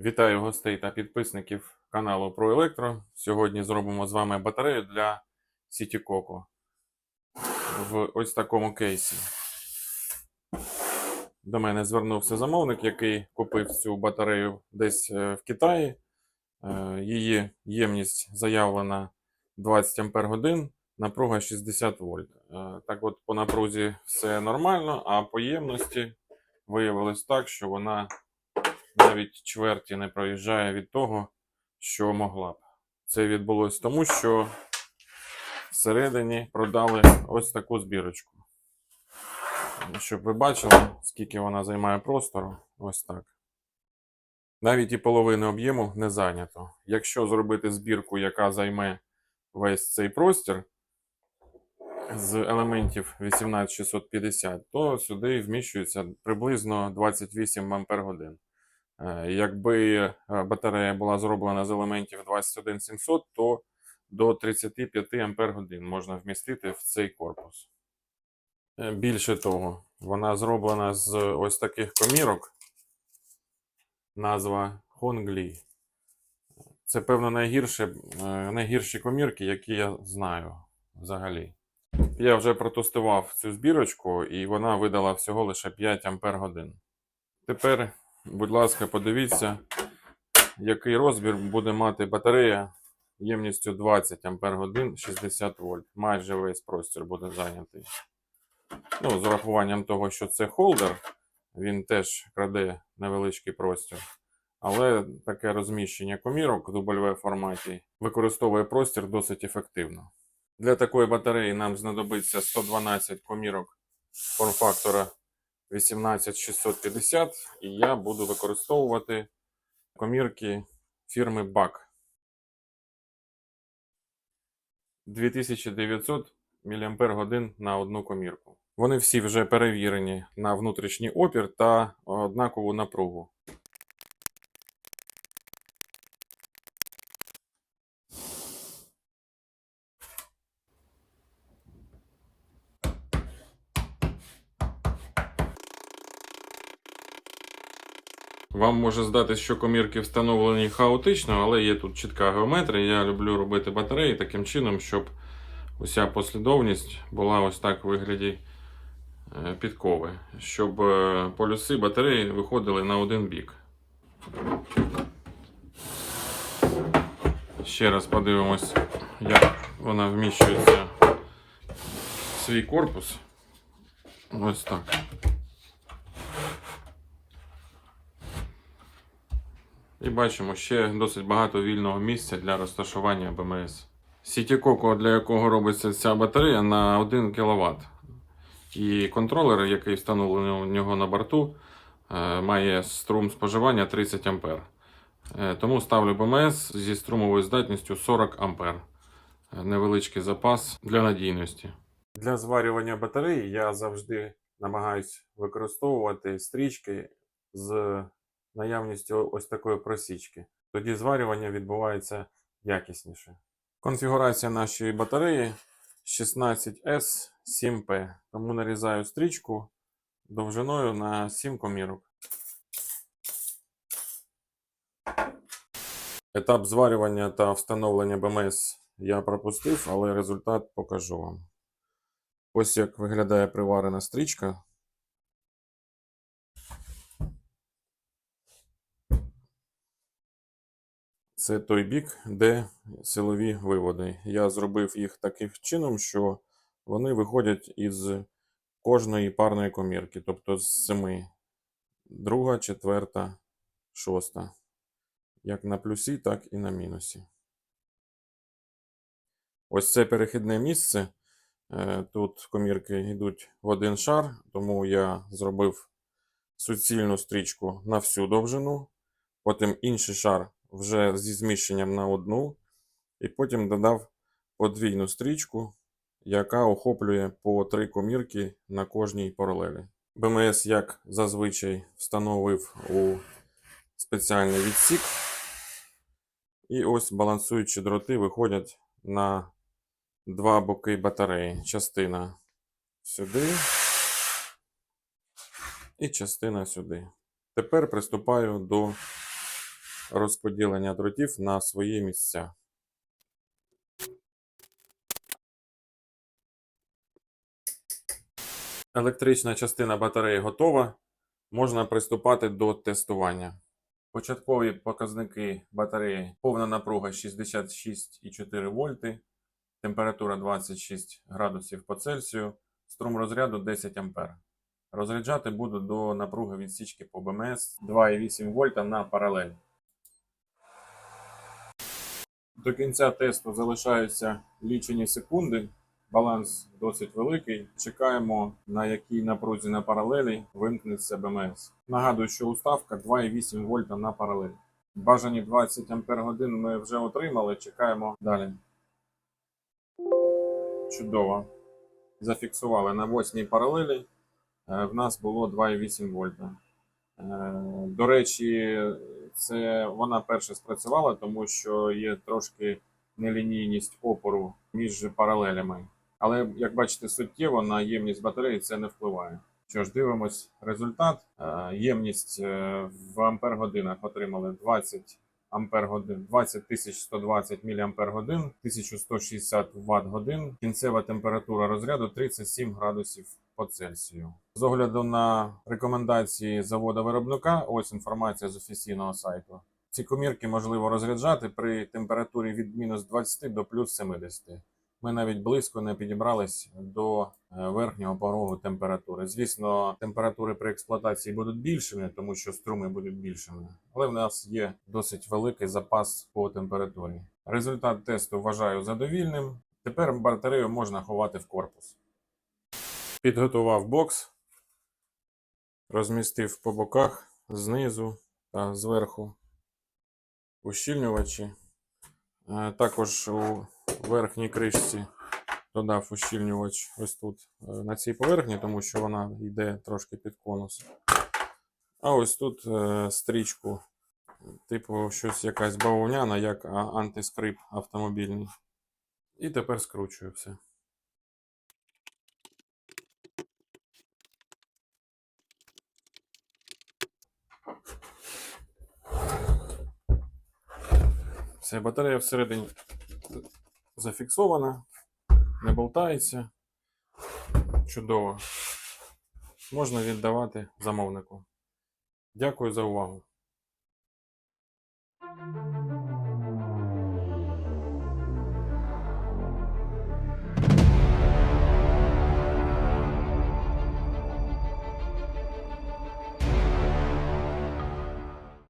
Вітаю гостей та підписників каналу Про Електро. Сьогодні зробимо з вами батарею для Coco в ось такому кейсі. До мене звернувся замовник, який купив цю батарею десь е, в Китаї. Е, Її ємність заявлена 20 Ампер годин, напруга 60 вольт. Е, Так от по напрузі все нормально, а по ємності виявилось так, що вона навіть чверті не проїжджає від того, що могла б. Це відбулось тому, що всередині продали ось таку збірочку. Щоб ви бачили, скільки вона займає простору, ось так. Навіть і половини об'єму не зайнято. Якщо зробити збірку, яка займе весь цей простір з елементів 18650, то сюди вміщується приблизно 28 Ампер годин. Е, Якби е, батарея була зроблена з елементів 21700, то до 35 Ампер годин можна вмістити в цей корпус. Е, Більше того, вона зроблена з ось таких комірок. Назва Хонглі. Це, певно, найгірше, е, найгірші комірки, які я знаю взагалі. Я вже протестував цю збірочку, і вона видала всього лише 5 Ампер годин. Тепер Будь ласка, подивіться, який розмір буде мати батарея ємністю 20 Ампер годин 60 вольт. Майже весь простір буде зайнятий. Ну, з урахуванням того, що це холдер, він теж краде невеличкий простір. Але таке розміщення комірок в W форматі використовує простір досить ефективно. Для такої батареї нам знадобиться 112 комірок форм-фактора 18650 і я буду використовувати комірки фірми BAC. 2900 мАч на одну комірку. Вони всі вже перевірені на внутрішній опір та однакову напругу. Вам може здатись, що комірки встановлені хаотично, але є тут чітка геометрія. Я люблю робити батареї таким чином, щоб уся послідовність була ось так в вигляді е, підкови, щоб е, полюси батареї виходили на один бік. Ще раз подивимось, як вона вміщується в свій корпус. Ось так. І бачимо ще досить багато вільного місця для розташування БМС. Сітікоко, для якого робиться ця батарея, на 1 кВт. І контролер, який встановлений у нього на борту, е, має струм споживання 30 А. Е, Тому ставлю БМС зі струмовою здатністю 40 А. Е, Невеличкий запас для надійності. Для зварювання батареї я завжди намагаюсь використовувати стрічки з наявністю ось такої просічки. Тоді зварювання відбувається якісніше. Конфігурація нашої батареї 16S7P, тому нарізаю стрічку довжиною на 7 комірок. Етап зварювання та встановлення БМС я пропустив, але результат покажу вам. Ось як виглядає приварена стрічка. Це той бік, де силові виводи. Я зробив їх таким чином, що вони виходять із кожної парної комірки, тобто з семи. Друга, четверта, шоста. Як на плюсі, так і на мінусі. Ось це перехідне місце. Е, Тут комірки йдуть в один шар, тому я зробив суцільну стрічку на всю довжину, потім інший шар вже зі зміщенням на одну, і потім додав подвійну стрічку, яка охоплює по три комірки на кожній паралелі. БМС, як зазвичай, встановив у спеціальний відсік. І ось балансуючі дроти виходять на два боки батареї. Частина сюди і частина сюди. Тепер приступаю до розподілення дротів на свої місця. Електрична частина батареї готова. Можна приступати до тестування. Початкові показники батареї повна напруга 66,4 вольти, температура 26 градусів по Цельсію, струм розряду 10 ампер. Розряджати буду до напруги відсічки по БМС 2,8 вольта на паралель. До кінця тесту залишаються лічені секунди. Баланс досить великий. Чекаємо, на якій напрузі на паралелі вимкнеться БМС. Нагадую, що уставка 2,8 вольта на паралель. Бажані 20 ампер годин ми вже отримали. Чекаємо далі. Чудово. Зафіксували на 8 паралелі. Е, В нас було 2,8 вольта. Е, До речі, це вона перша спрацювала, тому що є трошки нелінійність опору між паралелями. Але як бачите, суттєво на ємність батареї це не впливає. Що ж, дивимось результат. Е, Ємність е, в ампер-годинах отримали 20 ампер годин, 20 120 мАч, 1160 Вт годин. Кінцева температура розряду 37 градусів по Цельсію. З огляду на рекомендації завода виробника, ось інформація з офіційного сайту. Ці комірки можливо розряджати при температурі від мінус 20 до плюс 70. Ми навіть близько не підібрались до е, верхнього порогу температури. Звісно, температури при експлуатації будуть більшими, тому що струми будуть більшими, але в нас є досить великий запас по температурі. Результат тесту вважаю задовільним. Тепер батарею можна ховати в корпус. Підготував бокс, розмістив по боках, знизу та зверху ущільнювачі. Е, Також у верхній кришці додав ущільнювач ось тут е, на цій поверхні, тому що вона йде трошки під конус. А ось тут е, стрічку, типу щось якась бавовняна, як антискрип автомобільний. І тепер скручую все. Все, батарея всередині зафіксована, не болтається. Чудово. Можна віддавати замовнику. Дякую за увагу.